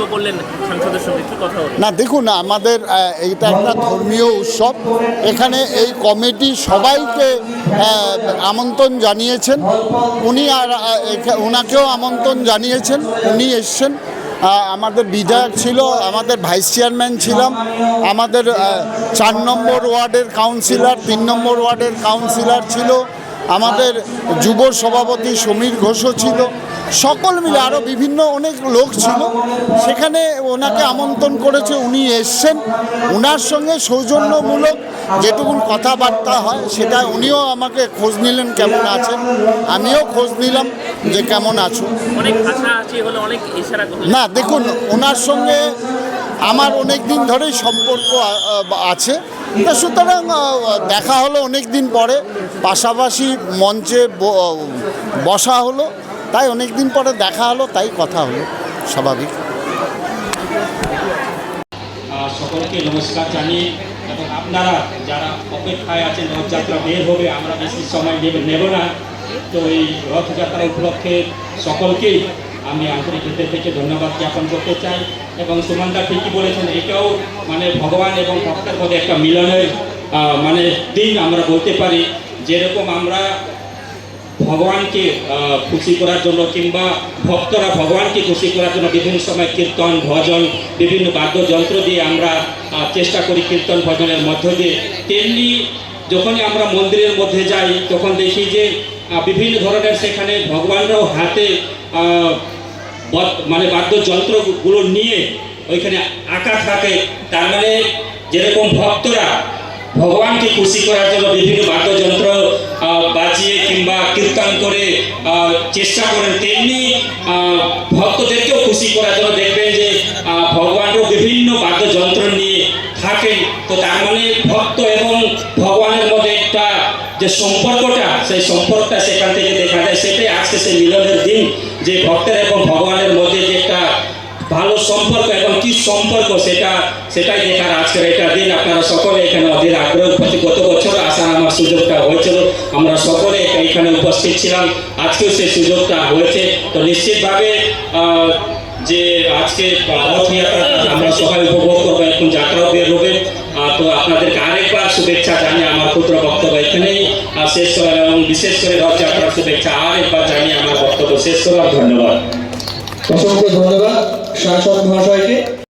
মন্তব্য করলেন সাংসদের সঙ্গে, কি কথা হলো? না, দেখুন, আমাদের এইটা একটা ধর্মীয় উৎসব। এখানে এই কমিটি সবাইকে আমন্ত্রণ জানিয়েছেন। উনি আর ওনাকেও আমন্ত্রণ জানিয়েছেন। উনি এসছেন। আমাদের বিধায়ক ছিল, আমাদের ভাইস চেয়ারম্যান ছিলাম। আমাদের চার নম্বর ওয়ার্ডের কাউন্সিলর, তিন নম্বর ওয়ার্ডের কাউন্সিলর ছিল। আমাদের যুব সভাপতি সমীর ঘোষও ছিল। সকল মিলে আরও বিভিন্ন অনেক লোক ছিল। সেখানে ওনাকে আমন্ত্রণ করেছে উনি এসছেন। ওনার সঙ্গে সৌজন্যমূলক যেটুকুন কথাবার্তা হয় সেটা উনিও আমাকে খোঁজ নিলেন কেমন আছেন? আমিও খোঁজ নিলাম যে কেমন আছো। না দেখুন ওনার সঙ্গে আমার অনেক দিন ধরেই সম্পর্ক আছে। তা সুতরাং দেখা হলো অনেক দিন পরে, পাশাপাশি মঞ্চে বসা হলো, তাই অনেক দিন পরে দেখা হলো, তাই কথা হলো, স্বাভাবিক। সকলকে নমস্কার জানিয়ে, এবং আপনারা যারা অপেক্ষায় আছেন, রথযাত্রা বের হবে, আমরা বেশি সময় নেব নেব না। তো এই রথযাত্রা উপলক্ষে সকলকেই আমি আন্তরিক হৃদয় থেকে ধন্যবাদ জ্ঞাপন করতে চাই এবং সুমনদা ঠিকই বলেছেন, এটাও মানে ভগবান এবং ভক্তের মধ্যে একটা মিলনের মানে দিন আমরা বলতে পারি। যেরকম আমরা ভগবানকে খুশি করার জন্য কিংবা ভক্তরা ভগবানকে খুশি করার জন্য বিভিন্ন সময় কীর্তন, ভজন, বিভিন্ন বাদ্যযন্ত্র দিয়ে আমরা চেষ্টা করি কীর্তন, ভজনের মধ্য দিয়ে। তেমনি যখনই আমরা মন্দিরের মধ্যে যাই, তখন দেখি যে বিভিন্ন ধরনের সেখানে ভগবানরাও হাতে মানে বাদ্যযন্ত্রগুলো নিয়ে ওইখানে আঁকা থাকে। তার মানে যেরকম ভক্তরা ভগবানকে খুশি করার জন্য বিভিন্ন বাদ্যযন্ত্র বাজিয়ে কিংবা কীর্তন করে চেষ্টা করেন, তেমনি ভক্তদেরকেও খুশি করার জন্য দেখবেন যে ভগবানও বিভিন্ন বাদ্যযন্ত্র নিয়ে থাকেন। তো তার মানে ভক্ত এবং ভগবানের মধ্যে একটা যে সম্পর্কটা, সেই সম্পর্কটা সেখান থেকে দেখা যায়, সেটাই আজকে সেই মিলনের দিন। যে ভক্তের এবং ভগবানের মধ্যে যে একটা ভালো সম্পর্ক এবং কি সম্পর্ক সেটা, সেটাই দেখার আজকের এটা দিন। আপনারা সকলে এখানে অধীর আগ্রহ প্রতি গত বছর আসার আমার সুযোগটা হয়েছিল। আমরা সকলে এখানে উপস্থিত ছিলাম। আজকেও সেই সুযোগটা হয়েছে। তো নিশ্চিতভাবে যে আজকে রথযাত্রা আমরা সবাই উপভোগ করব। এখন যাত্রাও বের হবে। তো আপনাদেরকে আরেকবার শুভেচ্ছা জানিয়ে আমার ক্ষুদ্র বক্তব্য এখানেই। শেষ করার এবং বিশেষ করে রথযাত্রার শুভেচ্ছা আরেকবার জানিয়ে আমার শেষ করলাম ধন্যবাদ। অসংখ্য ধন্যবাদ সাংসদ মহাশয়কে।